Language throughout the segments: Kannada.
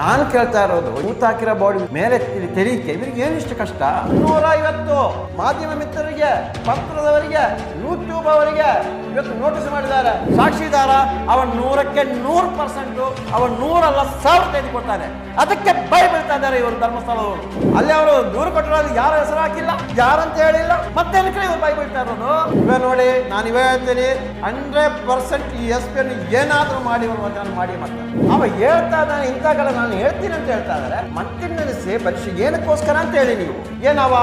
ನಾನು ಕೇಳ್ತಾ ಇರೋದು, ಊತ ಹಾಕಿರೋ ಬಾಡಿ ಮೇಲೆ ತೆರೀಕೆ, ಇವರಿಗೆ ಏನಿಷ್ಟು ಕಷ್ಟ? ನೂರ ಐವತ್ತು ಮಾಧ್ಯಮ ಮಿತ್ರರಿಗೆ, ಪತ್ರದವರಿಗೆ ಯೂಟ್ಯೂಬ್ ಅವರಿಗೆ ಇವತ್ತು ನೋಟಿಸ್ ಮಾಡಿದ್ದಾರೆ. ಸಾಕ್ಷಿದಾರ ಅವನ್ ನೂರಕ್ಕೆ ನೂರು ಪರ್ಸೆಂಟ್ ಅವನ್ ನೂರಲ್ಲ ಸಾವಿರ ತೆಗೆದುಕೊಡ್ತಾನೆ. ಅದಕ್ಕೆ ಭಯ ಬೀಳ್ತಾ ಇದ್ದಾರೆ ಇವರು ಧರ್ಮಸ್ಥಳದವರು. ಅಲ್ಲಿ ಅವರು ದೂರು ಕೊಟ್ಟಿರೋದು ಯಾರ ಹೆಸರು ಹಾಕಿಲ್ಲ ಯಾರಂತ ಹೇಳಿಲ್ಲ ಮತ್ತೆ ಏನಕ್ಕೆ ಇವರು ಭಯ ಬೀಳ್ತಾ ಇರೋದು? ಇವ ನೋಡಿ ನಾನು ಇವೇ ಹೇಳ್ತೀನಿ. ಹಂಡ್ರೆಡ್ ಪರ್ಸೆಂಟ್ ಈ ಎಸ್ ಪಿ ಅನ್ನು ಏನಾದ್ರೂ ಮಾಡಿ ಇವರು ವಚನ ಮಾಡಿ ಮತ್ತೆ. ಅವ ಹೇಳ್ತಾ ಇದ್ದಾನೆ ಇಂಥ ಕಡೆ ನಾನು ಹೇಳ್ತೀನಿ ಅಂತ ಹೇಳ್ತಾ ಇದ್ದಾರೆ. ಮತ್ತೆ ನೆನೆಸಿ ಪರೀಕ್ಷೆ ಏನಕ್ಕೋಸ್ಕರ ಅಂತ ಹೇಳಿ ನೀವು? ಏನವ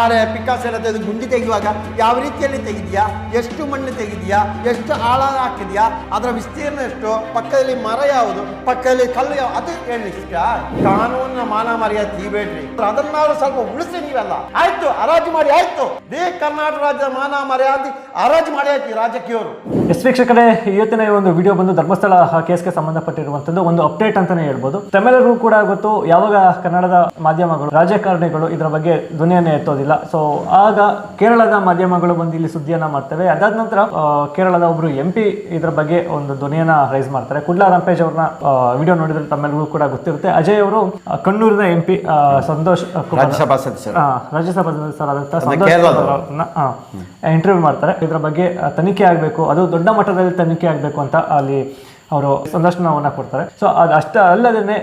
ಆರೆ ಪಿಕಾಸ್ ಎಲ್ಲ ತೆಗೆದು ಗುಂಡಿ ತೆಗೆಯುವಾಗ ಯಾವ ರೀತಿಯಲ್ಲಿ ತೆಗಿದ್ಯಾ? ಎಷ್ಟು ಮಣ್ಣು ತೆಗಿದ್ಯಾ? ಎಷ್ಟು ಆಳ ಹಾಕಿದ್ಯಾ? ಅದರ ವಿಸ್ತೀರ್ಣ ಎಷ್ಟು? ಪಕ್ಕದಲ್ಲಿ ಮರ ಯಾವುದು? ಪಕ್ಕದಲ್ಲಿ ಕಲ್ಲು ಯಾವ ಅದು ಹೇಳಲಿಕ್ಕೆ ಕಾನೂನಿನ ಮಾನ ಮರ್ಯಾದೆ ತೀಬೇಡ್ರಿ ಅದನ್ನಾದ್ರೂ ಸ್ವಲ್ಪ ಉಳಿಸಿ ನೀವೆಲ್ಲ. ಆಯ್ತು, ಹರಾಜು ಮಾಡಿ, ಆಯ್ತು. ದೇ ಕರ್ನಾಟಕ ರಾಜ್ಯದ ಮಾನ ಮರ್ಯಾದೆ ಹರಾಜು ಮಾಡಿ ಆಯ್ತು ರಾಜಕೀಯವರು. ಎಸ್ ವೀಕ್ಷಕರೇ, ಇವತ್ತಿನ ಒಂದು ವಿಡಿಯೋ ಬಂದು ಧರ್ಮಸ್ಥಳ ಕೇಸ್ಗೆ ಸಂಬಂಧಪಟ್ಟಿರುವಂತದ್ದು ಒಂದು ಅಪ್ಡೇಟ್ ಅಂತಾನೆ ಹೇಳ್ಬೋದು. ತಮಿಳರಿಗೂ ಕೂಡ ಗೊತ್ತು, ಯಾವಾಗ ಕನ್ನಡದ ಮಾಧ್ಯಮಗಳು, ರಾಜಕಾರಣಿಗಳು ಇದರ ಬಗ್ಗೆ ಧ್ವನಿಯನ್ನೇ ಎತ್ತೋದಿಲ್ಲ. ಸೊ ಆಗ ಕೇರಳದ ಮಾಧ್ಯಮಗಳು ಬಂದು ಇಲ್ಲಿ ಸುದ್ದಿಯನ್ನ ಮಾಡ್ತವೆ. ಅದಾದ ನಂತರ ಕೇರಳದ ಒಬ್ಬರು ಎಂ ಪಿ ಇದರ ಬಗ್ಗೆ ಒಂದು ಧ್ವನಿಯನ್ನ ರೈಸ್ ಮಾಡ್ತಾರೆ. ಕುಡ್ಲಾ ರಂಪೇಜ್ ಅವ್ರನ್ನ ವಿಡಿಯೋ ನೋಡಿದ್ರೆ ತಮ್ಮೆಲ್ಲರಿಗೂ ಕೂಡ ಗೊತ್ತಿರುತ್ತೆ. ಅಜಯ್ ಅವರು ಕಣ್ಣೂರಿನ ಎಂ ಪಿ ಸಂತೋಷ್ ರಾಜ್ಯಸಭಾ ಸದಸ್ಯರು. ಆ, ರಾಜ್ಯಸಭಾ ಇಂಟರ್ವ್ಯೂ ಮಾಡ್ತಾರೆ. ಇದರ ಬಗ್ಗೆ ತನಿಖೆ ಆಗಬೇಕು. ಅದು ದೊಡ್ಡ ಮಟ್ಟದಲ್ಲಿ ತನಿಖೆ ಆಗಬೇಕು ಅಂತ ಅಲ್ಲಿ ಅವರು ಸಂದರ್ಶನವನ್ನ ಕೊಡ್ತಾರೆ. ಸೊ ಅದು ಅಷ್ಟೇ ಅಲ್ಲದೇನೆ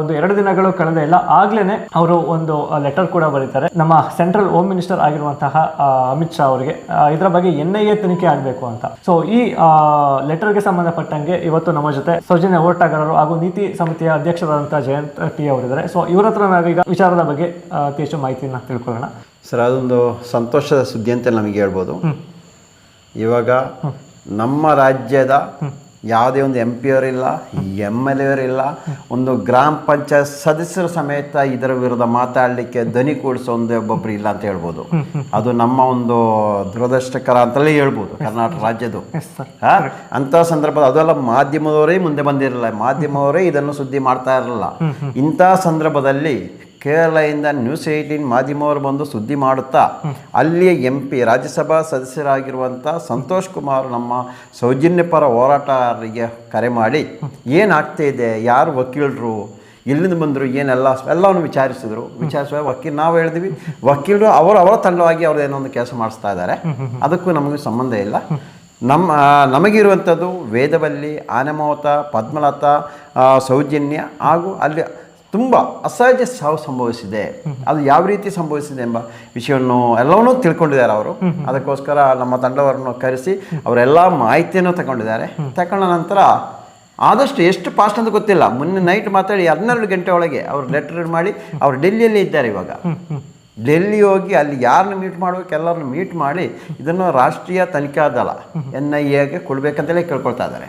ಒಂದು ಎರಡು ದಿನಗಳು ಕಳೆದ ಇಲ್ಲ ಆಗ್ಲೇನೆ ಅವರು ಒಂದು ಲೆಟರ್ ಕೂಡ ಬರೀತಾರೆ. ನಮ್ಮ ಸೆಂಟ್ರಲ್ ಹೋಮ್ ಮಿನಿಸ್ಟರ್ ಆಗಿರುವಂತಹ ಅಮಿತ್ ಶಾ ಅವರಿಗೆ ಇದರ ಬಗ್ಗೆ ಎನ್ ಐ ಎ ತನಿಖೆ ಆಗಬೇಕು ಅಂತ. ಸೊ ಈ ಲೆಟರ್ಗೆ ಸಂಬಂಧಪಟ್ಟಂಗೆ ಇವತ್ತು ನಮ್ಮ ಜೊತೆ ಸೌಜನ್ಯ ಹೋರಾಟಗಾರರು ಹಾಗೂ ನೀತಿ ಸಮಿತಿಯ ಅಧ್ಯಕ್ಷರಾದಂತಹ ಜಯಂತ್ ಟಿ ಅವರಿದ್ದಾರೆ ಸೊ ಇವರ ಹತ್ರ ನಾವೀಗ ವಿಚಾರದ ಬಗ್ಗೆ ಅತಿ ಹೆಚ್ಚು ಮಾಹಿತಿಯನ್ನು ತಿಳ್ಕೊಳ್ಳೋಣ. ಸರ್ ಅದೊಂದು ಸಂತೋಷದ ಸುದ್ದಿ ಅಂತ ನಮಗೆ ಹೇಳ್ಬೋದು. ಇವಾಗ ನಮ್ಮ ರಾಜ್ಯದ ಯಾವುದೇ ಒಂದು ಎಂ ಪಿ ಅವರಿಲ್ಲ ಎಂ ಎಲ್ ಒಂದು ಗ್ರಾಮ ಪಂಚಾಯತ್ ಸದಸ್ಯರ ಸಮೇತ ಇದರ ವಿರುದ್ಧ ಮಾತಾಡಲಿಕ್ಕೆ ಧ್ವನಿ ಕೂಡಿಸೋ ಒಂದು ಒಬ್ಬೊಬ್ಬರು ಇಲ್ಲ ಅಂತ ಹೇಳ್ಬೋದು. ಅದು ನಮ್ಮ ಒಂದು ದುರದೃಷ್ಟಕರ ಅಂತಲೇ ಹೇಳ್ಬೋದು ಕರ್ನಾಟಕ ರಾಜ್ಯದ್ದು. ಅಂಥ ಸಂದರ್ಭ ಅದೆಲ್ಲ ಮಾಧ್ಯಮದವರೇ ಮುಂದೆ ಬಂದಿರಲ್ಲ. ಮಾಧ್ಯಮವರೇ ಇದನ್ನು ಸುದ್ದಿ ಮಾಡ್ತಾ ಇರಲಿಲ್ಲ ಇಂಥ ಸಂದರ್ಭದಲ್ಲಿ ಕೇರಳದಿಂದ ನ್ಯೂಸ್ ಏಯ್ಟೀನ್ ಮಾಧ್ಯಮವರು ಬಂದು ಸುದ್ದಿ ಮಾಡುತ್ತಾ, ಅಲ್ಲಿಯ ಎಂ ಪಿ ರಾಜ್ಯಸಭಾ ಸದಸ್ಯರಾಗಿರುವಂಥ ಸಂತೋಷ್ ಕುಮಾರ್ ನಮ್ಮ ಸೌಜನ್ಯ ಪರ ಹೋರಾಟಗಾರರಿಗೆ ಕರೆ ಮಾಡಿ, ಏನಾಗ್ತಾ ಇದೆ, ಯಾರು ವಕೀಲರು, ಎಲ್ಲಿಂದ ಬಂದರು, ಏನೆಲ್ಲ, ಎಲ್ಲವನ್ನು ವಿಚಾರಿಸಿದ್ರು. ವಿಚಾರಿಸುವ ವಕೀಲ್ ನಾವು ಹೇಳಿದ್ವಿ. ವಕೀಲರು ಅವರು ಅವರ ತಂಡವಾಗಿ ಅವ್ರದ್ದು ಏನೋ ಒಂದು ಕೆಲಸ ಮಾಡಿಸ್ತಾ ಇದ್ದಾರೆ. ಅದಕ್ಕೂ ನಮಗೆ ಸಂಬಂಧ ಇಲ್ಲ. ನಮ್ಮ ನಮಗಿರುವಂಥದ್ದು ವೇದವಲ್ಲಿ, ಆನೆಮೋತ, ಪದ್ಮಲತಾ ಸೌಜನ್ಯ ಹಾಗೂ ಅಲ್ಲಿ ತುಂಬ ಅಸಹಜ ಸಾವು ಸಂಭವಿಸಿದೆ. ಅದು ಯಾವ ರೀತಿ ಸಂಭವಿಸಿದೆ ಎಂಬ ವಿಷಯವನ್ನು ಎಲ್ಲವನ್ನೂ ತಿಳ್ಕೊಂಡಿದ್ದಾರೆ ಅವರು. ಅದಕ್ಕೋಸ್ಕರ ನಮ್ಮ ತಂಡವರನ್ನು ಕರೆಸಿ ಅವರೆಲ್ಲ ಮಾಹಿತಿಯನ್ನು ತಗೊಂಡಿದ್ದಾರೆ. ತಗೊಂಡ ನಂತರ ಆದಷ್ಟು ಎಷ್ಟು ಫಾಸ್ಟ್ ಅಂತ ಗೊತ್ತಿಲ್ಲ. ಮೊನ್ನೆ ನೈಟ್ ಮಾತಾಡಿ ಹನ್ನೆರಡು ಗಂಟೆ ಒಳಗೆ ಅವ್ರು ಲೆಟರ್ ಮಾಡಿ ಅವ್ರು ಡೆಲ್ಲಿಯಲ್ಲಿ ಇದ್ದಾರೆ ಇವಾಗ. ಡೆಲ್ಲಿ ಹೋಗಿ ಅಲ್ಲಿ ಯಾರನ್ನ ಮೀಟ್ ಮಾಡಬೇಕು ಎಲ್ಲರನ್ನು ಮೀಟ್ ಮಾಡಿ ಇದನ್ನು ರಾಷ್ಟ್ರೀಯ ತನಿಖಾ ದಳ ಎನ್ ಐ ಎಗೆ ಕೊಡಬೇಕಂತಲೇ ಕೇಳ್ಕೊಳ್ತಾ ಇದ್ದಾರೆ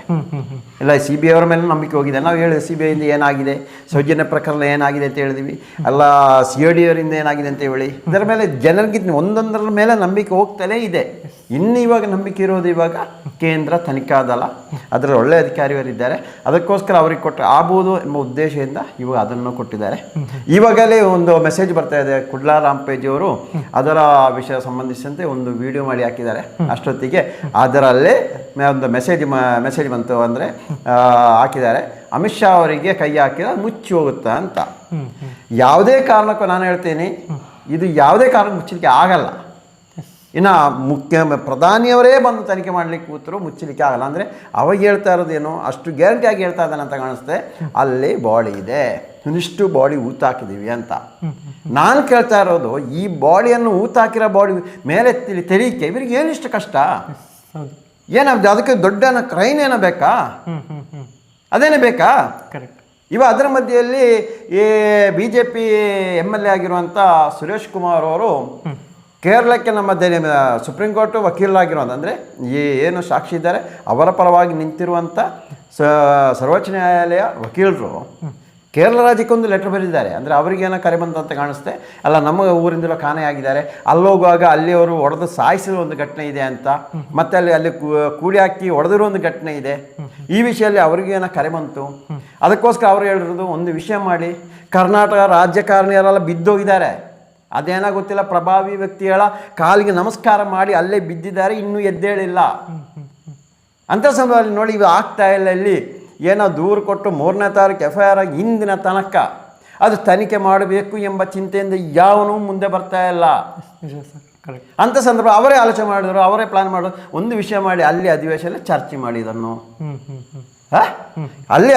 ಇಲ್ಲ ಸಿ ಬಿ ಅವರ ಮೇಲೆ ನಂಬಿಕೆ ಹೋಗಿದೆ. ನಾವು ಹೇಳಿ ಸಿ ಬಿ ಐಯಿಂದ ಏನಾಗಿದೆ ಸೌಜನ್ಯ ಪ್ರಕರಣ ಏನಾಗಿದೆ ಅಂತ ಹೇಳಿದ್ವಿ. ಅಲ್ಲ ಸಿ ಎ ಡಿ ಅವರಿಂದ ಏನಾಗಿದೆ ಅಂತ ಹೇಳಿ. ಇದರ ಮೇಲೆ ಜನರಿಗೆ ಒಂದೊಂದರ ಮೇಲೆ ನಂಬಿಕೆ ಹೋಗ್ತಲೇ ಇದೆ. ಇನ್ನು ಇವಾಗ ನಂಬಿಕೆ ಇರೋದು ಇವಾಗ ಕೇಂದ್ರ ತನಿಖಾ ದಳ. ಅದರಲ್ಲಿ ಒಳ್ಳೆ ಅಧಿಕಾರಿಯವರಿದ್ದಾರೆ. ಅದಕ್ಕೋಸ್ಕರ ಅವ್ರಿಗೆ ಕೊಟ್ಟರೆ ಆಗ್ಬೋದು ಎಂಬ ಉದ್ದೇಶದಿಂದ ಇವಾಗ ಅದನ್ನು ಕೊಟ್ಟಿದ್ದಾರೆ. ಇವಾಗಲೇ ಒಂದು ಮೆಸೇಜ್ ಬರ್ತಾ ಇದೆ ಕುಡ್ಲಾ ಅವರು. ಅದರ ವಿಷಯ ಸಂಬಂಧಿಸಿದಂತೆ ಒಂದು ವಿಡಿಯೋ ಮಾಡಿ ಹಾಕಿದ್ದಾರೆ. ಅಷ್ಟೊತ್ತಿಗೆ ಅದರಲ್ಲೇ ಒಂದು ಮೆಸೇಜ್ ಮೆಸೇಜ್ ಬಂತು ಅಂದರೆ ಹಾಕಿದ್ದಾರೆ. ಅಮಿತ್ ಶಾ ಅವರಿಗೆ ಕೈ ಹಾಕಿದ್ರೆ ಮುಚ್ಚಿ ಹೋಗುತ್ತಾ ಅಂತ. ಯಾವುದೇ ಕಾರಣಕ್ಕೂ ನಾನು ಹೇಳ್ತೀನಿ ಇದು ಯಾವುದೇ ಕಾರಣಕ್ಕೂ ಮುಚ್ಚಲಿಕ್ಕೆ ಆಗಲ್ಲ. ಇನ್ನು ಮುಖ್ಯ ಪ್ರಧಾನಿಯವರೇ ಬಂದು ತನಿಖೆ ಮಾಡಲಿಕ್ಕೆ ಕೂತರು ಮುಚ್ಚಲಿಕ್ಕೆ ಆಗಲ್ಲ. ಅಂದರೆ ಅವಾಗ ಹೇಳ್ತಾ ಇರೋದೇನು ಅಷ್ಟು ಗ್ಯಾರಂಟಿಯಾಗಿ ಹೇಳ್ತಾ ಇದ್ದಾನೆ ಅಂತ ಕಾಣಿಸುತ್ತೆ ಅಲ್ಲಿ ಬಾಡಿ ಇದೆ. ಇನ್ನಿಷ್ಟು ಬಾಡಿ ಊತಾಕಿದ್ದೀವಿ ಅಂತ. ನಾನು ಕೇಳ್ತಾ ಇರೋದು ಈ ಬಾಡಿಯನ್ನು ಊತಾಕಿರೋ ಬಾಡಿ ಮೇಲೆ ತೆರೀಕೆ ಇವರಿಗೆ ಏನಿಷ್ಟು ಕಷ್ಟ? ಏನ ಅದಕ್ಕೆ ದೊಡ್ಡ ಕ್ರೈನ್ ಏನೋ ಬೇಕಾ? ಅದೇನೇ ಬೇಕಾ? ಕರೆಕ್ಟ್ ಇವ ಅದರ ಮಧ್ಯೆಯಲ್ಲಿ ಈ B J P M L A ಆಗಿರುವಂಥ ಸುರೇಶ್ ಕುಮಾರ್ ಅವರು ಕೇರಳಕ್ಕೆ ನಮ್ಮ ದೇ ಸುಪ್ರೀಂ ಕೋರ್ಟ್ ವಕೀಲರಾಗಿರೋದು ಅಂದರೆ ಏನು ಸಾಕ್ಷಿ ಇದ್ದಾರೆ, ಅವರ ಪರವಾಗಿ ನಿಂತಿರುವಂಥ ಸರ್ವೋಚ್ಚ ನ್ಯಾಯಾಲಯ ವಕೀಲರು ಕೇರಳ ರಾಜ್ಯಕ್ಕೊಂದು ಲೆಟರ್ ಬರೆದಿದ್ದಾರೆ. ಅಂದರೆ ಅವರಿಗೇನೋ ಕರೆ ಬಂದಂತ ಕಾಣಿಸುತ್ತೆ ಅಲ್ಲ, ನಮ್ಮ ಊರಿಂದಲೋ ಆಗಿದ್ದಾರೆ. ಅಲ್ಲೋಗುವಾಗ ಅಲ್ಲಿ ಅವರು ಹೊಡೆದು ಸಾಯಿಸಿರೋ ಒಂದು ಘಟನೆ ಇದೆ ಅಂತ. ಮತ್ತೆ ಅಲ್ಲಿ ಅಲ್ಲಿ ಕೂಡಿ ಹಾಕಿ ಹೊಡೆದಿರೋ ಒಂದು ಘಟನೆ ಇದೆ. ಈ ವಿಷಯದಲ್ಲಿ ಅವ್ರಿಗೇನೋ ಕರೆ ಬಂತು. ಅದಕ್ಕೋಸ್ಕರ ಅವ್ರು ಹೇಳಿರೋದು, ಒಂದು ವಿಷಯ ಮಾಡಿ, ಕರ್ನಾಟಕ ರಾಜಕಾರಣಿಯರೆಲ್ಲ ಬಿದ್ದೋಗಿದ್ದಾರೆ. ಅದೇನೋ ಗೊತ್ತಿಲ್ಲ? ಪ್ರಭಾವಿ ವ್ಯಕ್ತಿಗಳ ಕಾಲಿಗೆ ನಮಸ್ಕಾರ ಮಾಡಿ ಅಲ್ಲೇ ಬಿದ್ದಿದ್ದಾರೆ ಇನ್ನೂ ಎದ್ದೇಳಿಲ್ಲ. ಅಂಥ ಸಂದರ್ಭದಲ್ಲಿ ನೋಡಿ ಇವು ಆಗ್ತಾ ಇಲ್ಲ ಇಲ್ಲಿ. ಏನೋ ದೂರು ಕೊಟ್ಟು ಮೂರನೇ ತಾರೀಕು ಎಫ್ ಐ ಆರ್ ಆಗಿ ಹಿಂದಿನ ತನಕ. ಅದು ತನಿಖೆ ಮಾಡಬೇಕು ಎಂಬ ಚಿಂತೆಯಿಂದ ಯಾವನೂ ಮುಂದೆ ಬರ್ತಾ ಇಲ್ಲ. ಅಂತ ಅಂಥ ಸಂದರ್ಭ ಅವರೇ ಆಲೋಚನೆ ಮಾಡಿದ್ರು ಅವರೇ ಪ್ಲಾನ್ ಮಾಡೋದು ಒಂದು ವಿಷಯ ಮಾಡಿ ಅಲ್ಲಿ ಅಧಿವೇಶನ ಚರ್ಚೆ ಮಾಡಿ ಇದನ್ನು. ಅಲ್ಲಿ